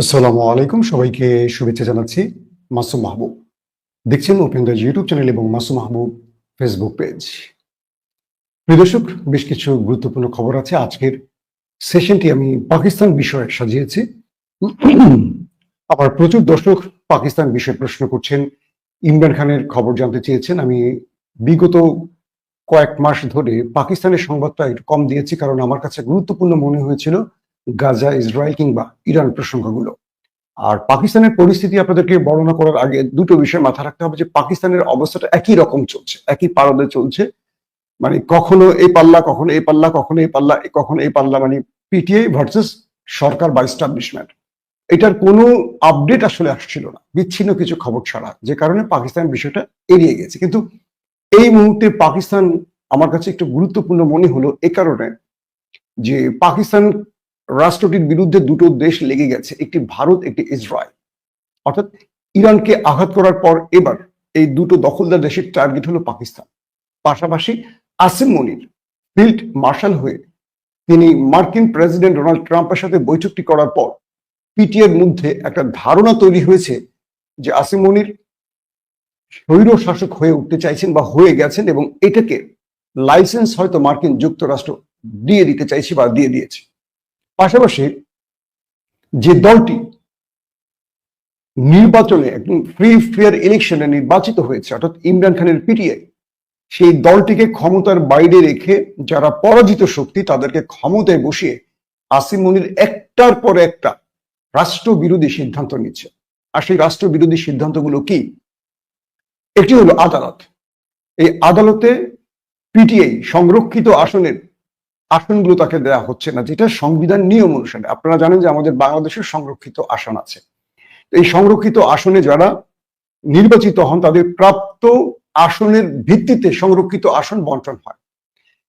আসসালামু আলাইকুম। সবাইকে শুভেচ্ছা জানাচ্ছি মাসুম মাহবুব। দেখছেন উপেন্দ্র ইউটিউব চ্যানেল এবং মাসুম মাহবুব ফেসবুক পেজ। প্রিয় দর্শক, বেশ কিছু গুরুত্বপূর্ণ খবর আছে। আজকের সেশনটি আমি পাকিস্তান বিষয়ে সাজিয়েছি। আবার প্রচুর দর্শক পাকিস্তান বিষয়ে প্রশ্ন করছেন। ইমরান খানের খবর জানতে চেয়েছেন। আমি বিগত কয়েক মাস ধরে পাকিস্তানের সংবাদটা একটু কম দিয়েছি, কারণ আমার কাছে গুরুত্বপূর্ণ মনে হয়েছিল গাজা ইসরায়েল কিংবা ইরান প্রসঙ্গগুলো। আর পাকিস্তানের পরিস্থিতি আপনাদেরকে বর্ণনা করার আগে দুটো বিষয় মাথা রাখতে হবে যে পাকিস্তানের অবস্থাটা একই রকম চলছে, একই পারদে চলছে। মানে কখনো এই পাল্লা, কখনো এই পাল্লা, কখনো এই পাল্লা, কখনো এই পাল্লা মানে পিটিআই ভার্সেস সরকার বা এস্টাবলিশমেন্ট এটার কোনো আপডেট আসলে আসছিল না, বিচ্ছিন্ন কিছু খবর ছাড়া, যে কারণে পাকিস্তান বিষয়টা এড়িয়ে গেছে। কিন্তু এই মুহূর্তে পাকিস্তান আমার কাছে একটু গুরুত্বপূর্ণ মনে হলো এ কারণে যে পাকিস্তান রাষ্ট্রটির বিরুদ্ধে দুটো দেশ লেগে গেছে, একটি ভারত, একটি ইসরায়েল। অর্থাৎ ইরানকে আঘাত করার পর এবার এই দুটো দখলদার দেশের টার্গেট হলো পাকিস্তান। পাশাপাশি আসিম মনির, ফিল্ড মার্শাল হয়ে তিনি মার্কিন প্রেসিডেন্ট ডোনাল্ড ট্রাম্পের সাথে বৈঠকটি করার পর পিটিএর মধ্যে একটা ধারণা তৈরি হয়েছে যে আসিম মনির স্বৈর শাসক হয়ে উঠতে চাইছেন বা হয়ে গেছেন এবং এটাকে লাইসেন্স হয়তো মার্কিন যুক্তরাষ্ট্র দিয়ে দিতে চাইছে বা দিয়ে দিয়েছে। পাশাপাশি যে দলটি নির্বাচনে একদম ফ্রি ফেয়ার ইলেকশনে নির্বাচিত হয়েছে, অর্থাৎ ইমরান খানের পিটিআই সেই দলটিকে ক্ষমতার বাইরে রেখে যারা পরাজিত শক্তি, তাদেরকে ক্ষমতায় বসিয়ে আসিম মনির একটার পর একটা রাষ্ট্রবিরোধী সিদ্ধান্ত নিচ্ছে। আর সেই রাষ্ট্রবিরোধী সিদ্ধান্তগুলো কি? একটি হলো আদালত। এই আদালতে পিটিআই সংরক্ষিত আসনের আসনগুলো তাকে দেওয়া হচ্ছে না, যেটা সংবিধান নিয়ম অনুসারে। আপনারা জানেন যে আমাদের বাংলাদেশের সংরক্ষিত আসন আছে। এই সংরক্ষিত আসনে যারা নির্বাচিত হন, তাদের প্রাপ্ত আসনের ভিত্তিতে সংরক্ষিত আসন বন্টন হয়।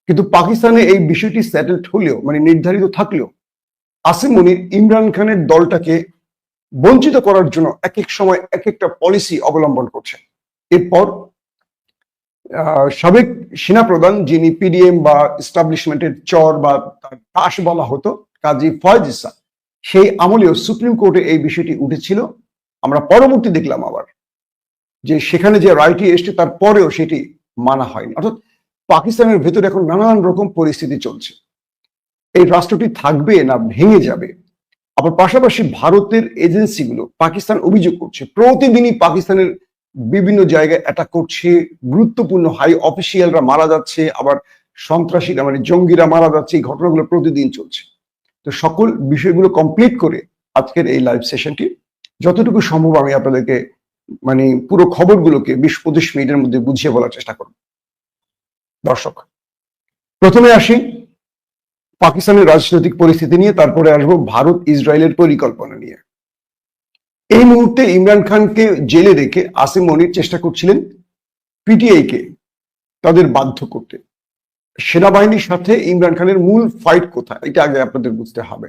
কিন্তু পাকিস্তানে এই বিষয়টি সেটেলড হলেও মানে নির্ধারিত থাকলেও, আসিম মনির ইমরান খানের দলটাকে বঞ্চিত করার জন্য এক এক সময় এক একটা পলিসি অবলম্বন করছে এরপর সাবেক সেনাপ্রধান যিনি পিডিএম বা এস্টাবলিশমেন্টের চর বা তাস বলা হতো, কাজী ফয়েজ ইসা সেই আমলেও সুপ্রিম কোর্টে এই বিষয়টি উঠেছিল। আমরা পরবর্তী দেখলাম আবার যে সেখানে যে রায়টি এসছে তারপরেও সেটি মানা হয়নি। অর্থাৎ পাকিস্তানের ভেতরে এখন নানান রকম পরিস্থিতি চলছে। এই রাষ্ট্রটি থাকবে না, ভেঙে যাবে। আবার পাশাপাশি ভারতের এজেন্সিগুলো পাকিস্তান অভিযোগ করছে, প্রতিদিনই পাকিস্তানের বিভিন্ন জায়গায় অ্যাটাক করছে, গুরুত্বপূর্ণ হাই অফিসিয়ালরা মারা যাচ্ছে, আবার সন্ত্রাসীরা মানে জঙ্গিরা মারা যাচ্ছে, এই ঘটনাগুলো প্রতিদিন চলছে। তো সকল বিষয়গুলো কমপ্লিট করে আজকের এই লাইভ সেশনটি যতটুকু সম্ভব আমি আপনাদেরকে মানে পুরো খবরগুলোকে বিশ পঁচিশ মিনিটের মধ্যে বুঝিয়ে বলার চেষ্টা করব। দর্শক, প্রথমে আসি পাকিস্তানের রাজনৈতিক পরিস্থিতি নিয়ে, তারপরে আসব ভারত ইসরায়েলের পরিকল্পনা নিয়ে। এই মুহূর্তে ইমরান খানকে জেলে রেখে আসিম মনির চেষ্টা করছিলেন পিটিআই কে তাদের বাধ্য করতে। সেনাবাহিনীর সাথে ইমরান খানের মূল ফাইট কোথায়, এটা আগে আপনাদের বুঝতে হবে।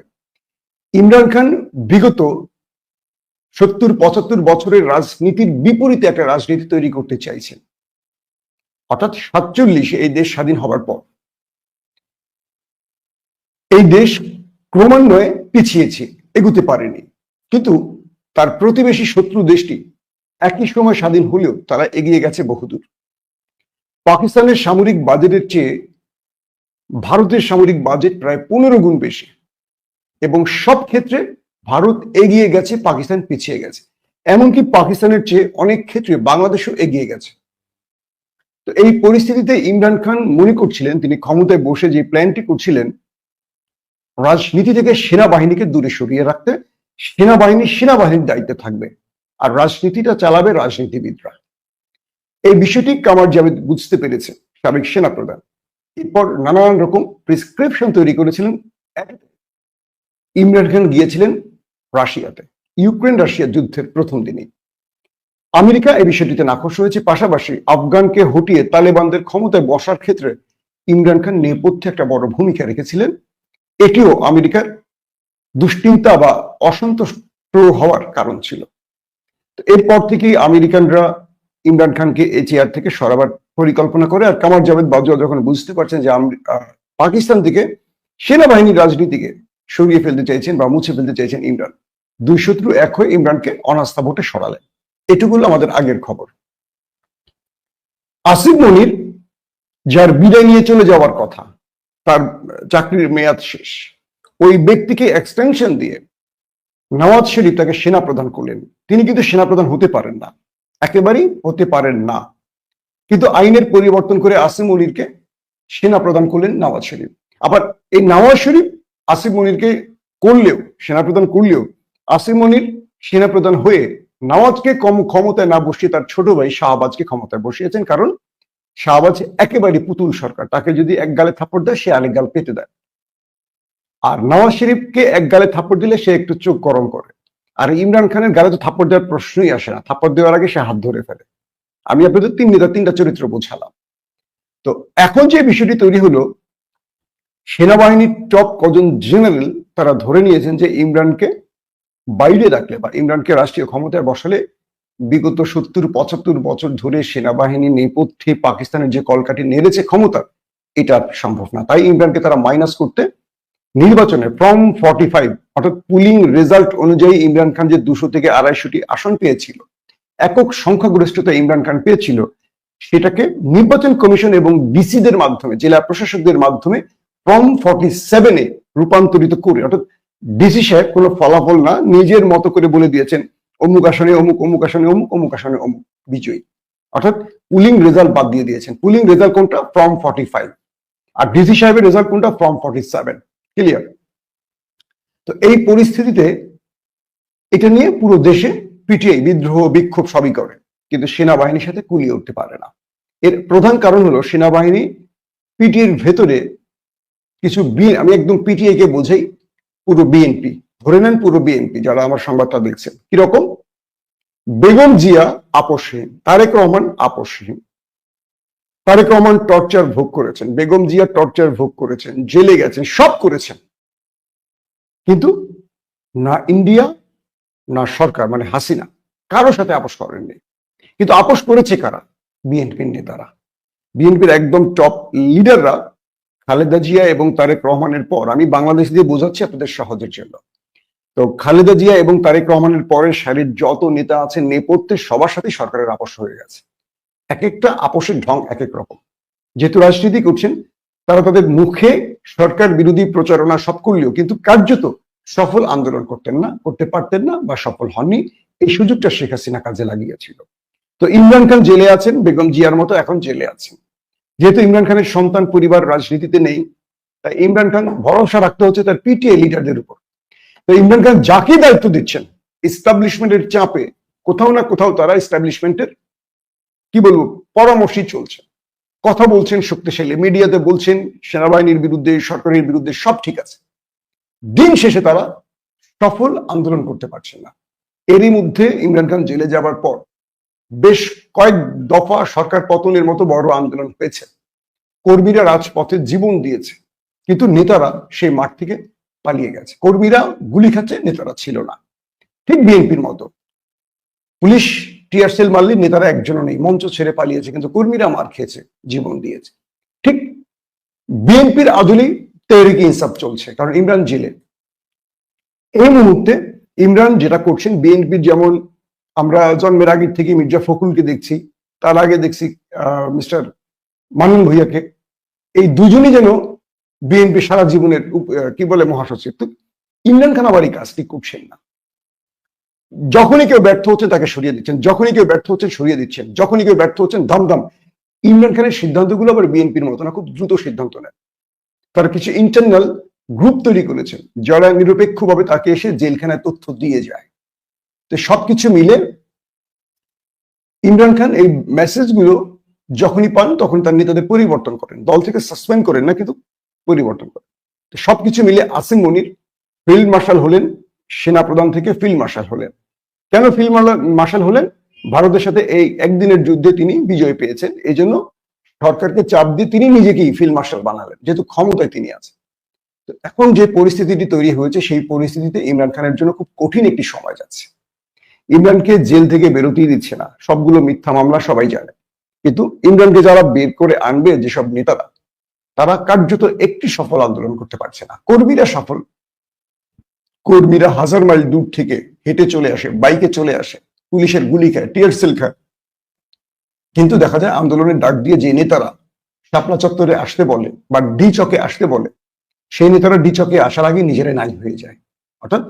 ইমরান খান বিগত সত্তর, পঁচাত্তর বছরের রাজনীতির বিপরীতে একটা রাজনীতি তৈরি করতে চাইছেন। অর্থাৎ সাতচল্লিশে এই দেশ স্বাধীন হবার পর। এই দেশ ক্রমান্বয়ে পিছিয়েছে, এগুতে পারেনি। কিন্তু তার প্রতিবেশী শত্রু দেশটি একই সময় স্বাধীন হলেও তারা এগিয়ে গেছে বহুদূর। পাকিস্তানের সামরিক বাজেটের চেয়ে ভারতের সামরিক বাজেট প্রায় পনেরো গুণ বেশি এবং সব ক্ষেত্রে ভারত এগিয়ে গেছে, পাকিস্তান পিছিয়ে গেছে। এমনকি পাকিস্তানের চেয়ে অনেক ক্ষেত্রে বাংলাদেশও এগিয়ে গেছে। তো এই পরিস্থিতিতে ইমরান খান মনে করছিলেন, তিনি ক্ষমতায় বসে যে প্ল্যানটি করছিলেন, রাজনীতি থেকে সেনাবাহিনীকে দূরে সরিয়ে রাখতে সেনাবাহিনী সেনাবাহিনীর দায়িত্বে থাকবে আর রাজনীতিটা চালাবে রাজনীতিবিদরা। এই বিষয়টি কামার জাভেদ বুঝতে পেরেছে সাবেক সেনাপ্রধান। এরপর নানান রকম প্রেসক্রিপশন তৈরি করেছিলেন। ইমরান খান গিয়েছিলেন রাশিয়াতে, ইউক্রেন রাশিয়া যুদ্ধের প্রথম দিনেই। আমেরিকা এই বিষয়টিতে নাকশ হয়েছে। পাশাপাশি আফগানকে হটিয়ে তালেবানদের ক্ষমতায় বসার ক্ষেত্রে ইমরান খান নেপথ্যে একটা বড় ভূমিকা রেখেছিলেন। এটিও আমেরিকার দুশ্চিন্তা বা অসন্তুষ্ট হওয়ার কারণ ছিল। এরপর থেকেই আমেরিকানরা ইমরান খানকে এই চেয়ার থেকে সরাবার পরিকল্পনা করে আর কামার জাভেদ বাজুয়া যখন বুঝতে পারছেন যে পাকিস্তান থেকে সেনাবাহিনীর রাজনীতিকে সরিয়ে ফেলতে চাইছেন বা মুছে ফেলতে চাইছেন ইমরান, দুই শত্রু এক হয়ে ইমরানকে অনাস্থা ভোটে সরালেন। এটুকু আমাদের আগের খবর। আসিফ মনির, যার বিদায় নিয়ে চলে যাওয়ার কথা, তার চাকরির মেয়াদ শেষ। ওই ব্যক্তিকে এক্সটেনশন দিয়ে নওয়াজ শরীফ তাকে সেনা প্রধান করলেন। তিনি কিন্তু সেনা প্রধান হতে পারেন না। একেবারেই হতে পারেন না। কিন্তু আইনের পরিবর্তন করে আসিম মনিরকে সেনা প্রদান করলেন নওয়াজ শরীফ। আবার এই নওয়াজ শরীফ আসিফ মনিরকে করলেও, সেনা প্রদান করলেও আসিম মনির সেনা প্রধান হয়ে নওয়াজকে কম ক্ষমতায় না বসিয়ে তার ছোট ভাই শাহবাজকে ক্ষমতায় বসিয়েছেন। কারণ শাহবাজ একেবারে পুতুল সরকার। তাকে যদি এক গালে থাপ্পড় দেয়, সে আরেক গাল পেতে দেয়। আর নওয়াজ শরীফকে এক গালে থাপ্পড় দিলে সে একটু চোখ গরম করে। আর ইমরান খানের গালে তো থাপ্পড় দেওয়ার প্রশ্নই আসে না। থাপ্পড় দেওয়ার আগে সে হাত ধরে ফেলে। আমি আপনাদের তিন নেতা, তিনটা চরিত্র বোঝালাম। তো এখন যে বিষয়টি তৈরি হলো, সেনাবাহিনীর টপ কজন জেনারেল তারা ধরে নিয়েছেন যে ইমরানকে বাইরে রাখলে বা ইমরানকে রাষ্ট্রীয় ক্ষমতায় বসালে বিগত সত্তর, পঁচাত্তর বছর ধরে সেনাবাহিনী নেপথ্যে পাকিস্তানের যে কলকাঠি নেড়েছে ক্ষমতা, এটা সম্ভব না। তাই ইমরানকে তারা মাইনাস করতে নির্বাচনে ফ্রম ফর্টি ফাইভ অর্থাৎ পুলিং রেজাল্ট অনুযায়ী ইমরান খান যে দুশো থেকে আড়াইশোটি আসন পেয়েছিল, একক সংখ্যাগরিষ্ঠতা ইমরান খান পেয়েছিল, সেটাকে নির্বাচন কমিশন এবং ডিসিদের মাধ্যমে, জেলা প্রশাসকদের মাধ্যমে ফ্রম ফর্টি সেভেনে রূপান্তরিত করে, অর্থাৎ ডিসি সাহেব কোনো ফলাফল না, নিজের মতো করে বলে দিয়েছেন, অমুক আসনে অমুক অমুক আসনে অমুক অমুক আসনে অমুক, বিজয়ী। অর্থাৎ পুলিং রেজাল্ট বাদ দিয়ে দিয়েছেন। পুলিং রেজাল্ট কোনটা? ফ্রম ফর্টি ফাইভ আর ডিসি সাহেবের রেজাল্ট কোনটা? ফ্রম ফর্টি সেভেন ক্লিয়ার তো এই পরিস্থিতিতে এটা নিয়ে পুরো দেশে পিটিআই, বিদ্রোহ, বিক্ষোভ সবই করে। কিন্তু সেনাবাহিনীর সাথে কুলিয়ে উঠতে পারে না। এর প্রধান কারণ হলো সেনাবাহিনী পিটিএর ভেতরে কিছু বি, আমি একদম পিটিআই কে বোঝাই, পুরো বিএনপি। ধরে নেন পুরো বিএনপি, যারা আমার সংবাদটা দেখছেন। কীরকম? বেগম জিয়া আপসহীন, তারেক রহমান আপসহীন। তারেক রহমান টর্চার ভোগ করেছেন, বেগম জিয়া টর্চার ভোগ করেছেন, জেলে গেছেন, সব করেছেন। কিন্তু না ইন্ডিয়া, না সরকার মানে হাসিনা, কারোর সাথে আপোষ করেননি। কিন্তু আপোষ করেছে কারা? বিএনপির নেতারা। বিএনপির একদম টপ লিডাররা খালেদা জিয়া এবং তারেক রহমানের পর, আমি বাংলাদেশ দিয়ে বোঝাচ্ছি আপনাদের সহজের জন্য। তো খালেদা জিয়া এবং তারেক রহমানের পরের সারির যত নেতা আছে নেপথ্যে সবার সাথে সরকারের আপোষ হয়ে গেছে। এক একটা আপোষের ঢং এক এক রকম। যেহেতু রাজনীতি করছেন, তারা তাদের মুখে সরকার বিরোধী প্রচারণা সব করলেও কিন্তু কার্যত সফল আন্দোলন করতেন না, করতে পারতেন না বা সফল হননি। এই সুযোগটা শেখ হাসিনা কাজে লাগিয়েছিল। তো ইমরান খান জেলে আছেন, বেগম জিয়ার মতো এখন জেলে আছেন। যেহেতু ইমরান খানের সন্তান, পরিবার রাজনীতিতে নেই, তাই ইমরান খান ভরসা রাখতে হচ্ছে তার পিটিএ লিডারদের উপর। তো ইমরান খান যাকে দায়িত্ব দিচ্ছেন ইস্টাবলিশমেন্টের চাপে কোথাও না কোথাও তারা ইস্টাবলিশমেন্টের কি বলব? পরামর্শই চলছে। কথা বলছেন শক্তিশালী, মিডিয়াতে বলছেন সেনাবাহিনীর বিরুদ্ধে, সরকারের বিরুদ্ধে সব ঠিক আছে। দিন শেষে তারা সফল আন্দোলন করতে পারছেন না। এরই মধ্যে ইমরান খান জেলে যাবার পর বেশ কয়েক দফা সরকার পতনের মতো বড় আন্দোলন হয়েছে। কর্মীরা রাজপথে জীবন দিয়েছে, কিন্তু নেতারা সেই মাঠ থেকে পালিয়ে গেছে। কর্মীরা গুলি খাচ্ছে, নেতারা ছিল না। ঠিক বিএনপির মতো। পুলিশ টিয়ার মারলে নেতারা একজনও নেই, মঞ্চ ছেড়ে পালিয়েছে, কিন্তু কর্মীরা মার খেয়েছে, জীবন দিয়েছে। ঠিক বিএনপির আদুলি তেহরিক ইনসাফ চলছে, কারণ ইমরান জেলে। এই মুহূর্তে ইমরান যেটা করছেন, বিএনপির যেমন আমরা জন্মের আগে থেকে মির্জা ফখরুলকে দেখছি, তার আগে দেখছি মিস্টার মানন ভূঁইয়াকে। এই দুজনই যেন বিএনপি সারা জীবনের কি বলে মহাসচিব, তো ইমরান খান আবার এই কাজটি করছেন না। যখনই কেউ ব্যর্থ হচ্ছে তাকে সরিয়ে দিচ্ছেন। যখনই কেউ ব্যর্থ হচ্ছেন, সরিয়ে দিচ্ছেন। যখনই কেউ ব্যর্থ হচ্ছেন, দাম ইমরান খানের সিদ্ধান্তগুলো আবার বিএনপির মতো না, খুব দ্রুত সিদ্ধান্ত নেয়। তারা কিছু ইন্টারনাল গ্রুপ তৈরি করেছেন, যারা নিরপেক্ষভাবে তাকে এসে জেলখানায় তথ্য দিয়ে যায়। তো সবকিছু মিলে ইমরান খান এই মেসেজগুলো যখনই পান, তখন তার নেতাদের পরিবর্তন করেন। দল থেকে সাসপেন্ড করেন না, কিন্তু পরিবর্তন করেন। তো সবকিছু মিলে আসিম মনির, ফিল্ড মার্শাল হলেন সেনা প্রধান থেকে ফিল্ড মার্শাল হলেন। কেন ফিল্ড মার্শাল হলেন? ভারতের সাথে এই একদিনের যুদ্ধে তিনি বিজয় পেয়েছেন। এই জন্য সরকারকে চাপ দিয়ে তিনি নিজেকেই ফিল্ড মার্শাল বানালেন, যেহেতু ক্ষমতায় তিনি আছেন। তো এখন যে পরিস্থিতিটি তৈরি হয়েছে, সেই পরিস্থিতিতে ইমরান খানের জন্য খুব কঠিন একটি সময় যাচ্ছে। ইমরানকে জেল থেকে বেরোতেই দিচ্ছে না। সবগুলো মিথ্যা মামলা সবাই জানে। কিন্তু ইমরানকে যারা বের করে আনবে, যেসব নেতারা, তারা কার্যত একটি সফল আন্দোলন করতে পারছে না। কর্মীরা সফল কর্মীরা হাজার মাইল দূর থেকে হেঁটে চলে আসে, বাইকে চলে আসে, পুলিশের গুলি খায়, টিয়ার সেল খায়। কিন্তু দেখা যায় আন্দোলনের ডাক দিয়ে যে নেতারা শাপলা চত্বরে আসতে বলে বা ডি চকে আসতে বলে, সেই নেতারা ডি চকে আসার আগে নিজেরাই নাই হয়ে যায়। অর্থাৎ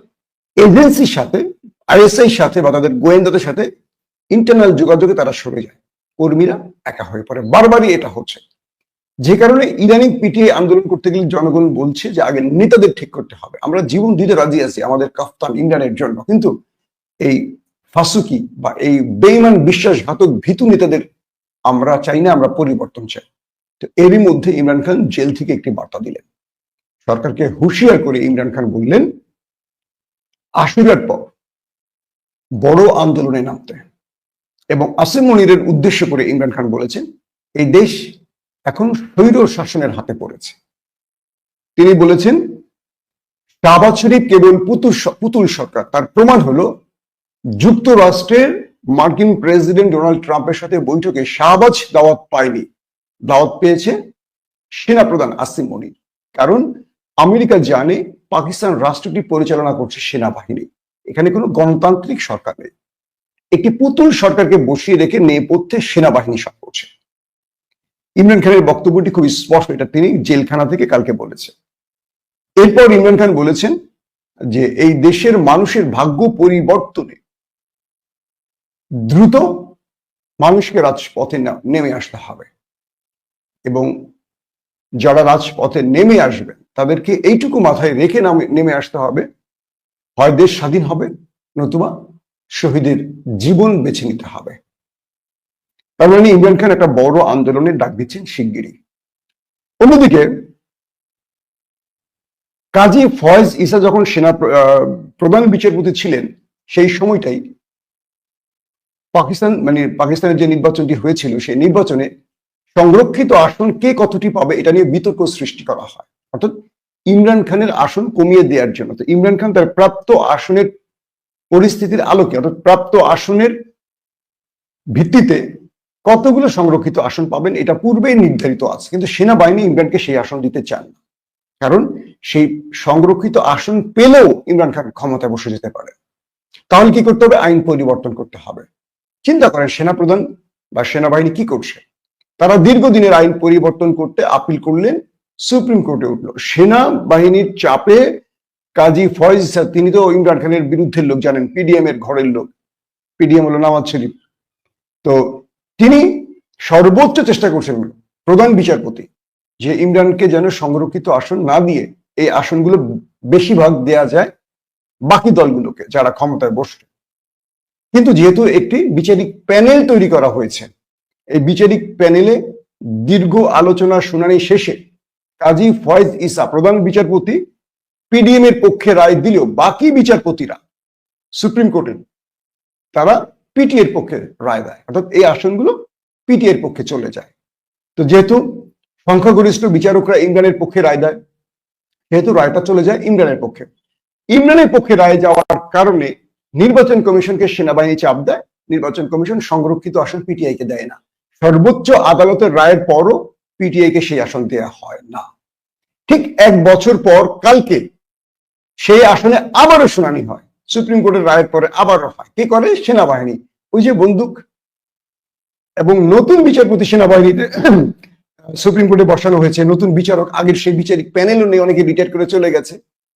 এজেন্সির সাথে, আইএসআই সাথে বা তাদের গোয়েন্দাদের সাথে ইন্টারনাল যোগাযোগে তারা সরে যায়। কর্মীরা একা হয়ে পড়ে। বারবারই এটা হচ্ছে। যে কারণে ইরানি পিটিয়ে আন্দোলন করতে গেলে জনগণ বলছে যে আগে নেতাদের ঠিক করতে হবে। আমরা জীবন দিতে রাজি আছি আমাদের কাফতান ইমরানের জন্য। কিন্তু এই ফাসুকি বা এই বেইমান বিশ্বাসঘাতক ভীতু নেতাদের আমরা চাই না, আমরা পরিবর্তন চাই। তো এরই মধ্যে ইমরান খান জেল থেকে একটি বার্তা দিলেন। সরকারকে হুঁশিয়ার করে ইমরান খান বললেন, আশুরার পর বড় আন্দোলনে নামতে। এবং আসিম মনিরের উদ্দেশ্য করে ইমরান খান বলেছেন, এই দেশ এখন স্বৈর শাসনের হাতে পড়েছে। তিনি বলেছেন, শাহবাজ শরীফ কেবল পুতুল পুতুল সরকার, তার প্রমাণ হলো যুক্তরাষ্ট্রের মার্কিন প্রেসিডেন্ট ডোনাল্ড ট্রাম্পের সাথে বৈঠকে শাহবাজ দাওয়াত পায়নি। দাওয়াত পেয়েছে সেনাপ্রধান আসিম মনির, কারণ আমেরিকা জানে পাকিস্তান রাষ্ট্রটি পরিচালনা করছে সেনাবাহিনী। এখানে কোনো গণতান্ত্রিক সরকার নেই। একটি পুতুল সরকারকে বসিয়ে রেখে নেপথ্যে সেনাবাহিনী সব করছে। ইমরান খানের বক্তব্যটি খুব স্পষ্ট, এটা তিনি জেলখানা থেকে কালকে বলেছেন। এরপর ইমরান খান বলেছেন যে, এই দেশের মানুষের ভাগ্য পরিবর্তনে দ্রুত মানুষকে রাজপথে নেমে আসতে হবে। এবং যারা রাজপথে নেমে আসবে তাদেরকে এইটুকু মাথায় রেখে নেমে আসতে হবে। হয় দেশ স্বাধীন হবে, নতুবা শহীদের জীবন বেছে নিতে হবে। তার মানে ইমরান খান একটা বড় আন্দোলনের ডাক দিচ্ছেন শিগগিরই। অন্যদিকে, কাজী ফয়েজ ইসা যখন সেনা প্রধান বিচারপতি ছিলেন, সেই সময়টাই পাকিস্তান মানে পাকিস্তানের যে নির্বাচনটি হয়েছিল, সেই নির্বাচনে সংরক্ষিত আসন কে কতটি পাবে এটা নিয়ে বিতর্ক সৃষ্টি করা হয়। অর্থাৎ ইমরান খানের আসন কমিয়ে দেওয়ার জন্য। তো ইমরান খান তার প্রাপ্ত আসনের পরিস্থিতির আলোকে, অর্থাৎ প্রাপ্ত আসনের ভিত্তিতে কতগুলো সংরক্ষিত আসন পাবেন এটা পূর্বেই নির্ধারিত আছে কিন্তু সেনাবাহিনী ইমরানকে সেই আসন দিতে চান না। কারণ সেই সংরক্ষিত আসন পেলেও ইমরান খান ক্ষমতায় বসে যেতে পারে। তাহলে কি করতে হবে? আইন পরিবর্তন করতে হবে। চিন্তা করেন সেনাপ্রধান বা সেনাবাহিনী কি করছে? তারা দীর্ঘদিনের আইন পরিবর্তন করতে আপিল করলেন সুপ্রিম কোর্টে উঠল। সেনাবাহিনীর চাপে কাজী ফয়েজ ইসা, তিনি তো ইমরান খানের বিরুদ্ধের লোক জানেন পিডিএম এর ঘরের লোক। পিডিএম হলো নামাজ শরীফ। তো তিনি সর্বোচ্চ চেষ্টা করছেন প্রধান বিচারপতি, যে ইমরানকে যেন সংরক্ষিত আসন না দিয়ে এই আসনগুলো বেশিরভাগ দেয়া যায় বাকি দলগুলোকে যারা ক্ষমতায় বসবে কিন্তু যেহেতু একটি বিচারিক প্যানেল তৈরি করা হয়েছে, এই বিচারিক প্যানেলে দীর্ঘ আলোচনা শুনানি শেষে কাজী ফয়েজ ইসা, প্রধান বিচারপতি পিডিএম এর পক্ষে রায় দিলেও বাকি বিচারপতিরা সুপ্রিম কোর্টের, তারা পিটি এর পক্ষে রায় দেয়। অর্থাৎ এই আসনগুলো পিটি এর পক্ষে চলে যায়। তো যেহেতু সংখ্যাগরিষ্ঠ বিচারকরা ইমরানের পক্ষে রায় দেয় যেহেতু রায়টা চলে যায় ইমরানের পক্ষে। ইমরানের পক্ষে রায় যাওয়ার কারণে নির্বাচন কমিশনকে সেনাবাহিনী চাপ দেয়। নির্বাচন কমিশন সংরক্ষিত আসন পিটিআই কে দেয় না। সর্বোচ্চ আদালতের রায়ের পরও পিটিআই কে সেই আসন দেয়া হয় না। ঠিক এক বছর পর কালকে সেই আসনে আবারও শুনানি হয়। সুপ্রিম কোর্টের রায়ের পরে আবারও হয়। কি করে? সেনাবাহিনী। ওই যে বন্দুক এবং নতুন বিচারপতি সেনাবাহিনীতে সুপ্রিম কোর্টে বসানো হয়েছে। নতুন বিচারক, আগের সেই বিচারিক প্যানেলও নেই অনেকে রিটায়ার করে চলে গেছে।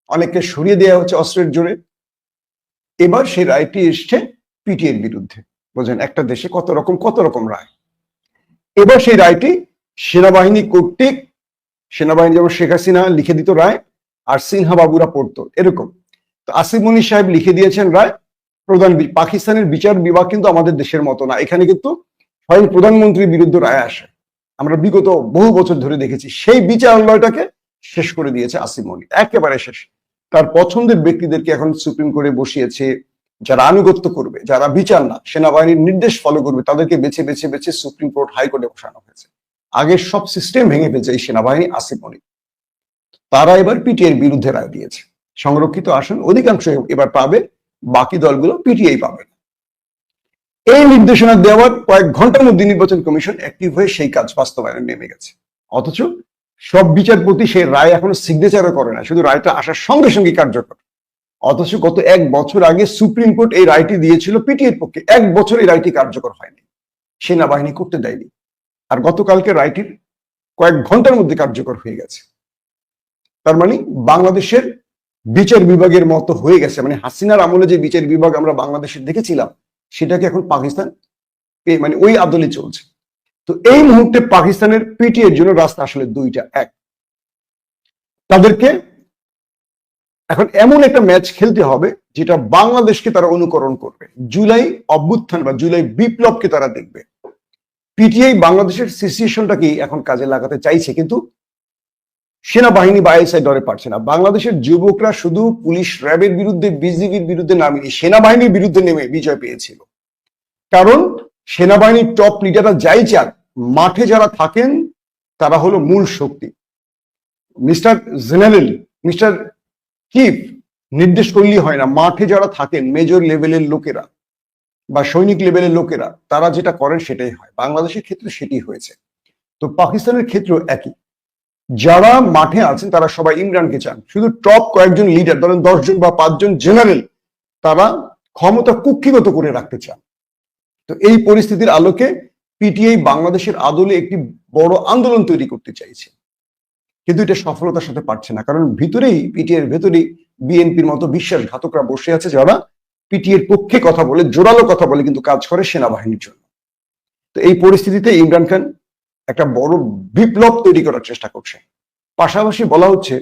অনেককে সরিয়ে দেওয়া হচ্ছে অস্ত্রের জোরে। এবার সেই রায়টি এসছে পিটিএর বিরুদ্ধে। বোঝেন, একটা দেশে কত রকম কত রকম রায়। এবার সেই রায়টি সেনাবাহিনী কর্তৃক, সেনাবাহিনী যেমন শেখ হাসিনা লিখে দিত রায়, আর সিনহা বাবুরা পড়তো। এরকম। তো আসিফ মনি সাহেব লিখে দিয়েছেন, রায়, প্রধান পাকিস্তানের বিচার বিভাগ কিন্তু আমাদের দেশের মতো না। এখানে কিন্তু স্বয়ং প্রধানমন্ত্রীর বিরুদ্ধে রায় আসে। আমরা বিগত বহু বছর ধরে দেখেছি। সেই বিচারালয়টাকে শেষ করে দিয়েছে আসিফ মনি একেবারে শেষ। তার পছন্দের ব্যক্তিদেরকে এখন সুপ্রিম কোর্টে বসিয়েছে যারা আনুগত্য করবে, যারা বিচার না, সেনাবাহিনীর নির্দেশ ফলো করবে, তাদেরকে বেছে বেছে বেছে সুপ্রিম কোর্ট হাইকোর্টে বসানো হয়েছে। আগের সব সিস্টেম ভেঙে ফেলছে এই সেনাবাহিনী আসিফ মনি তারা এবার পিটিআই বিরুদ্ধে রায় দিয়েছে। সংরক্ষিত আসন অধিকাংশ এবার পাবে, বাকি দলগুলো পিটিআই পাবে। এই নির্দেশনা দেওয়ার কয়েক ঘণ্টার মধ্যে নির্বাচন কমিশন অ্যাক্টিভ হয়ে সেই কাজ বাস্তবায়নে নেমে গেছে। অথচ সব বিচারপতি সেই রায় এখনও সিগনেচারও করে না, শুধু রায়টা আসার সঙ্গে সঙ্গে কার্যকর। অথচ গত এক বছর আগে সুপ্রিম কোর্ট এই রায়টি দিয়েছিল, পিটিএর পক্ষে এক বছর এই রায়টি কার্যকর হয়নি। সেনাবাহিনী করতে দেয়নি। আর গতকালকে রায়টির কয়েক ঘণ্টার মধ্যে কার্যকর হয়ে গেছে। তার মানে বাংলাদেশের বিচার বিভাগের মতো হয়ে গেছে। মানে হাসিনার আমলে যে বিচার বিভাগ আমরা বাংলাদেশে দেখেছিলাম, সেটাকে এখন পাকিস্তান মানে ওই আদলে চলছে। তো এই মুহূর্তে পাকিস্তানের পিটি এর জন্য রাস্তা আসলে দুইটা, এক। তাদেরকে এখন এমন একটা ম্যাচ খেলতে হবে, যেটা বাংলাদেশকে তারা অনুকরণ করবে। জুলাই অভ্যুত্থান বা জুলাই বিপ্লবকে তারা দেখবে। পিটিআই বাংলাদেশের সিচুয়েশনটাকে এখন কাজে লাগাতে চাইছে, কিন্তু সেনাবাহিনী বা আইএসআই ডরে পারছে না। বাংলাদেশের যুবকরা শুধু পুলিশ র্যাবের বিরুদ্ধে, বিজিবির বিরুদ্ধে নামেনি সেনাবাহিনীর বিরুদ্ধে নেমে বিজয় পেয়েছিল। কারণ সেনাবাহিনীর টপ লিডাররা যাই চান মাঠে যারা থাকেন, তারা হলো মূল শক্তি। মিস্টার জেনারেল, মিস্টার চিফ নির্দেশ করলেই হয় না, মাঠে যারা থাকেন মেজর লেভেলের লোকেরা বা সৈনিক লেভেলের লোকেরা, তারা যেটা করেন সেটাই হয়। বাংলাদেশের ক্ষেত্রে সেটি হয়েছে। তো পাকিস্তানের ক্ষেত্রেও একই। যারা মাঠে আছেন, তারা সবাই ইমরানকে চান। শুধু টপ কয়েকজন লিডার ধরেন দশজন বা পাঁচজন জেনারেল তারা ক্ষমতা কুক্ষিগত করে রাখতে চান। তো এই পরিস্থিতির আলোকে পিটিআই বাংলাদেশের আদলে একটি বড় আন্দোলন তৈরি করতে চাইছে। কিন্তু এটা সফলতার সাথে পারছে না, কারণ ভিতরেই পিটিআই এর ভেতরেই বিএনপির মতো বিশ্বাসঘাতকরা বসে আছে, যারা পিটিএর পক্ষে কথা বলে, জোরালো কথা বলে কিন্তু কাজ করে সেনাবাহিনীর জন্য। তো এই পরিস্থিতিতে ইমরান খান একটা বড় বিপ্লব তৈরি করার চেষ্টা করছে। পাশাপাশি বলা হচ্ছে,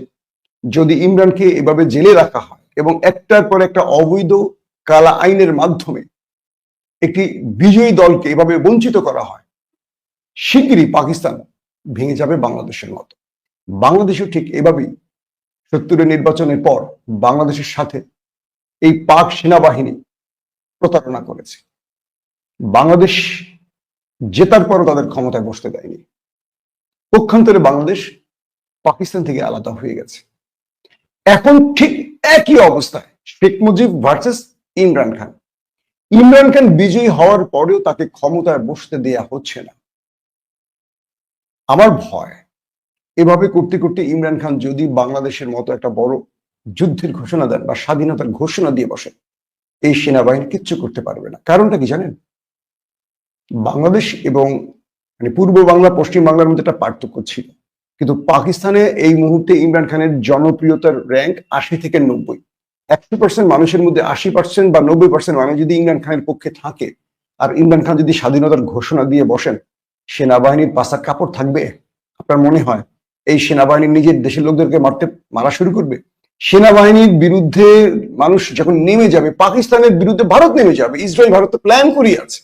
যদি ইমরানকে এভাবে জেলে রাখা হয় এবং একটার পর একটা অবৈধ কালা আইনের মাধ্যমে একটি বিজয়ী দলকে এভাবে বঞ্চিত করা হয়, শিগগিরই পাকিস্তান ভেঙে যাবে বাংলাদেশের মতো। বাংলাদেশও ঠিক এভাবেই সত্তরের নির্বাচনের পর বাংলাদেশের সাথে এই পাক সেনাবাহিনী প্রতারণা করেছে। বাংলাদেশ জেতার পরও তাদের ক্ষমতায় বসতে দেয়নি। পক্ষান্তরে বাংলাদেশ পাকিস্তান থেকে আলাদা হয়ে গেছে। এখন ঠিক একই অবস্থায় শেখ মুজিব ভার্সেস ইমরান খান। ইমরান খান বিজয়ী হওয়ার পরেও তাকে ক্ষমতায় বসতে দেয়া হচ্ছে না। আমার ভয়, এভাবে করতে করতে ইমরান খান যদি বাংলাদেশের মতো একটা বড় যুদ্ধের ঘোষণা দেন বা স্বাধীনতার ঘোষণা দিয়ে বসেন, এই সেনাবাহিনী কিচ্ছু করতে পারবে না। কারণটা কি জানেন? বাংলাদেশ এবং মানে পূর্ব বাংলা, পশ্চিম বাংলার মধ্যে একটা পার্থক্য ছিল। কিন্তু পাকিস্তানে এই মুহূর্তে ইমরান খানের জনপ্রিয়তার র্যাঙ্ক আশি থেকে নব্বই। একশো পার্সেন্ট মানুষের মধ্যে আশি পার্সেন্ট বা নব্বই পার্সেন্ট মানুষ যদি ইমরান খানের পক্ষে থাকে, আর ইমরান খান যদি স্বাধীনতার ঘোষণা দিয়ে বসেন, সেনাবাহিনীর পাশার কাপড় থাকবে? আপনার মনে হয় এই সেনাবাহিনী নিজের দেশের লোকদেরকে মারতে, মারা শুরু করবে? সেনাবাহিনীর বিরুদ্ধে মানুষ যখন নেমে যাবে, পাকিস্তানের বিরুদ্ধে ভারত নেমে যাবে। ইসরায়েল, ভারত তো প্ল্যান করিয়ে আছে।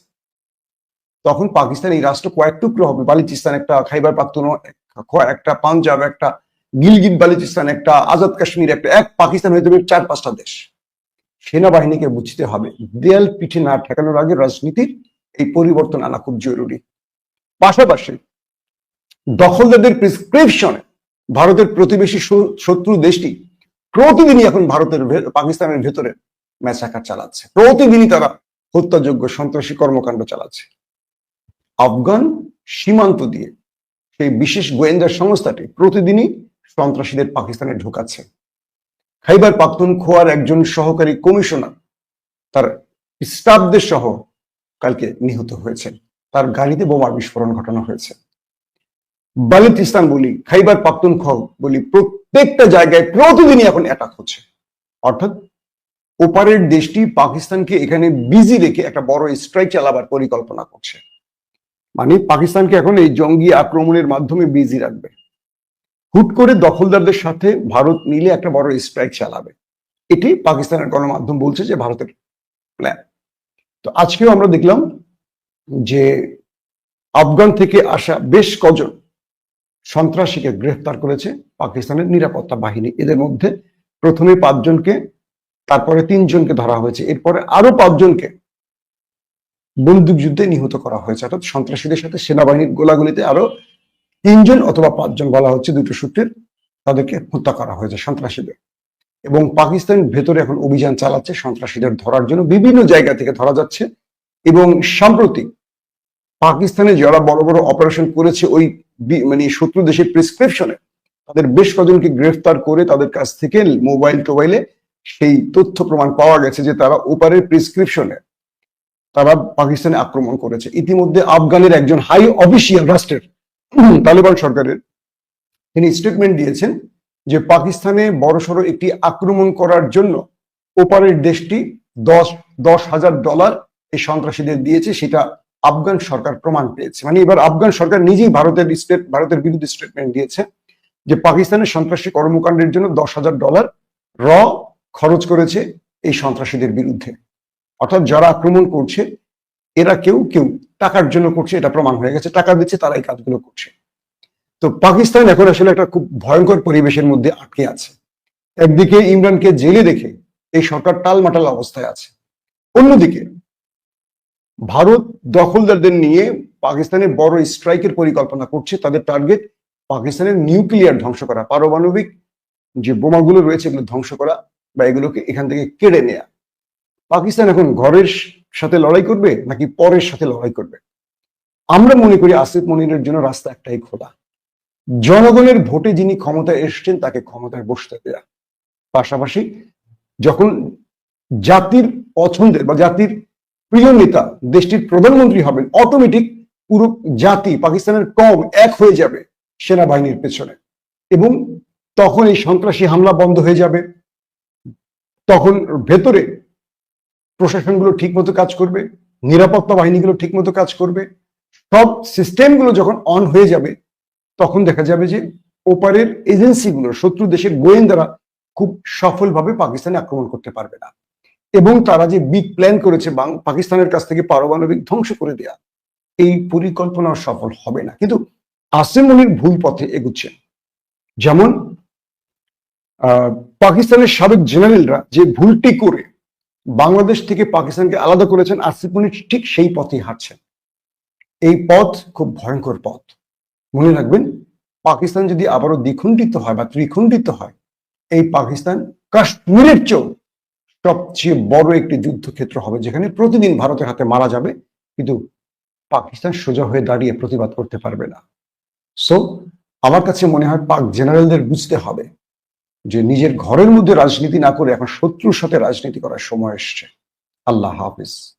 তখন পাকিস্তান এই রাষ্ট্র কয়েক টুকরো হবে। বালিচিস্তান একটা, খাইবার পাখতুন একটা, পাঞ্জাব একটা গিলগিট বালিচিস্তান একটা, আজাদ কাশ্মীর একটা, এক পাকিস্তান হয়ে যাবে চার পাঁচটা দেশ। সেনাবাহিনীকে বুঝতে হবে, দেয়াল পিঠে না ঠেকানোর আগে রাজনীতির এই পরিবর্তন আনা খুব জরুরি। পাশাপাশি দখলদারদের প্রেসক্রিপশনে ভারতের প্রতিবেশী শত্রু দেশটি প্রতিদিনই এখন ভারতের পাকিস্তানের ভেতরে ম্যাচাকার চালাচ্ছে। প্রতিদিনই তারা হত্যাযোগ্য সন্ত্রাসী কর্মকাণ্ড চালাচ্ছে। আফগান সীমান্ত দিয়ে সেই বিশেষ গোয়েন্দা সংস্থাটি প্রতিদিনই সন্ত্রাসীদের পাকিস্তানে ঢোকাচ্ছে। খাইবার পাখতুনখোয়ার একজন সহকারী কমিশনার তার স্টাফদের সহ কালকে নিহত হয়েছে তার গাড়িতে বোমার বিস্ফোরণ ঘটানো হয়েছে। বালুচিস্তান বলি, খাইবার পাখতুনখোয়া বলি প্রত্যেকটা জায়গায় প্রতিদিনই এখন অ্যাটাক হচ্ছে। অর্থাৎ ওপারের দেশটি পাকিস্তানকে এখানে বিজি রেখে একটা বড় স্ট্রাইক চালাবার পরিকল্পনা করছে। মানে পাকিস্তানকে এখন এই জঙ্গি আক্রমণের মাধ্যমে বিজি রাখবে। হুট করে দখলদারদের সাথে ভারত মিলে একটা বড় স্ট্রাইক চালাবে। এটি পাকিস্তানের গণমাধ্যম বলছে যে ভারতের প্ল্যান তো আজকেও আমরা দেখলাম যে আফগান থেকে আসা বেশ কজন সন্ত্রাসীকে গ্রেফতার করেছে পাকিস্তানের নিরাপত্তা বাহিনী। এদের মধ্যে প্রথমে পাঁচজনকে, তারপরে তিনজনকে ধরা হয়েছে। এরপরে আরও পাঁচজনকে বন্দুক যুদ্ধে নিহত করা হয়েছে। অর্থাৎ সন্ত্রাসীদের সাথে সেনাবাহিনীর গোলাগুলিতে আরও তিনজন অথবা পাঁচজন বলা হচ্ছে দুটো সূত্রের তাদেরকে হত্যা করা হয়েছে সন্ত্রাসীদের। এবং পাকিস্তান ভেতরে এখন অভিযান চালাচ্ছে সন্ত্রাসীদের ধরার জন্য। বিভিন্ন জায়গা থেকে ধরা যাচ্ছে। এবং সাম্প্রতিক পাকিস্তানে যারা বড় বড় অপারেশন করেছে, ওই মানে শত্রু দেশের প্রেসক্রিপশনে তাদের বেশ কজনকে গ্রেফতার করে তাদের কাছ থেকে মোবাইল টোবাইলে সেই তথ্য প্রমাণ পাওয়া গেছে যে তারা ওপারের প্রেসক্রিপশনে তারা পাকিস্তানে আক্রমণ করেছে। ইতিমধ্যে আফগানের একজন হাই অফিসিয়াল রাষ্ট্রের তালেবান সরকারের তিনি স্টেটমেন্ট দিয়েছেন যে পাকিস্তানে বড়সড় একটি আক্রমণ করার জন্য ওপারের দেশটি দশ দশ হাজার ডলার এই সন্ত্রাসীদের দিয়েছে, সেটা আফগান সরকার প্রমাণ পেয়েছে। মানে এবার আফগান সরকার নিজেই ভারতের স্টেট ভারতের বিরুদ্ধে স্টেটমেন্ট দিয়েছে যে পাকিস্তানের সন্ত্রাসী কর্মকাণ্ডের জন্য দশ হাজার ডলার র খরচ করেছে এই সন্ত্রাসীদের বিরুদ্ধে। অর্থাৎ যারা আক্রমণ করছে, এরা কেউ কেউ টাকার জন্য করছে, এটা প্রমাণ হয়ে গেছে। টাকা দিচ্ছে, তারা এই কাজগুলো করছে। তো পাকিস্তান এখন আসলে একটা খুব ভয়ঙ্কর পরিবেশের মধ্যে আটকে আছে। একদিকে ইমরানকে জেলে রেখে এই সরকার টালমাটাল অবস্থায় আছে। অন্যদিকে ভারত দখলদারদের নিয়ে পাকিস্তানে বড় স্ট্রাইকের পরিকল্পনা করছে। তাদের টার্গেট পাকিস্তানের নিউক্লিয়ার ধ্বংস করা, পারমাণবিক যে বোমাগুলো রয়েছে, এগুলো ধ্বংস করা বা এগুলোকে এখান থেকে কেড়ে নেয়া। পাকিস্তান এখন ঘরের সাথে লড়াই করবে নাকি পরের সাথে লড়াই করবে? আমরা মনে করি আসিফ মনিরের জন্য রাস্তা একটাই খোলা। জনগণের ভোটে যিনি ক্ষমতায় এসছেন, তাকে ক্ষমতায় বসতে দেয়া। পাশাপাশি যখন জাতির পছন্দের বা জাতির প্রিয় নেতা দেশটির প্রধানমন্ত্রী হবেন অটোমেটিক পুরো জাতি পাকিস্তানের কম এক হয়ে যাবে সেনাবাহিনীর পেছনে। এবং তখন এই সন্ত্রাসী হামলা বন্ধ হয়ে যাবে। তখন ভেতরে প্রশাসনগুলো ঠিকমতো কাজ করবে, নিরাপত্তা বাহিনীগুলো ঠিকমতো কাজ করবে, সব সিস্টেমগুলো যখন অন হয়ে যাবে, তখন দেখা যাবে যে ওপারের এজেন্সিগুলো, শত্রু দেশের গোয়েন্দারা খুব সফলভাবে পাকিস্তানে আক্রমণ করতে পারবে না। এবং তারা যে বিগ প্ল্যান করেছে পাকিস্তানের কাছ থেকে পারমাণবিক ধ্বংস করে দেয়া, এই পরিকল্পনা সফল হবে না। কিন্তু আসিম মনির ভুল পথে এগুচ্ছে যেমন পাকিস্তানের সাবেক জেনারেলরা যে ভুলটি করে বাংলাদেশ থেকে পাকিস্তানকে আলাদা করেছেন আসিফ মনির ঠিক সেই পথেই হাঁটছেন। এই পথ খুব ভয়ঙ্কর পথ। মনে রাখবেন, পাকিস্তান যদি আবারও দ্বিখণ্ডিত হয় বা ত্রিখণ্ডিত হয়, এই পাকিস্তান কাশ্মীরের চেয়েও সবচেয়ে বড় একটি যুদ্ধক্ষেত্র হবে, যেখানে প্রতিদিন ভারতের হাতে মারা যাবে, কিন্তু পাকিস্তান সোজা হয়ে দাঁড়িয়ে প্রতিবাদ করতে পারবে না। সো আমার কাছে মনে হয় পাক জেনারেলদের বুঝতে হবে যে নিজের ঘরের মধ্যে রাজনীতি না করে এখন শত্রুর সাথে রাজনীতি করার সময় এসছে। আল্লাহ হাফিজ।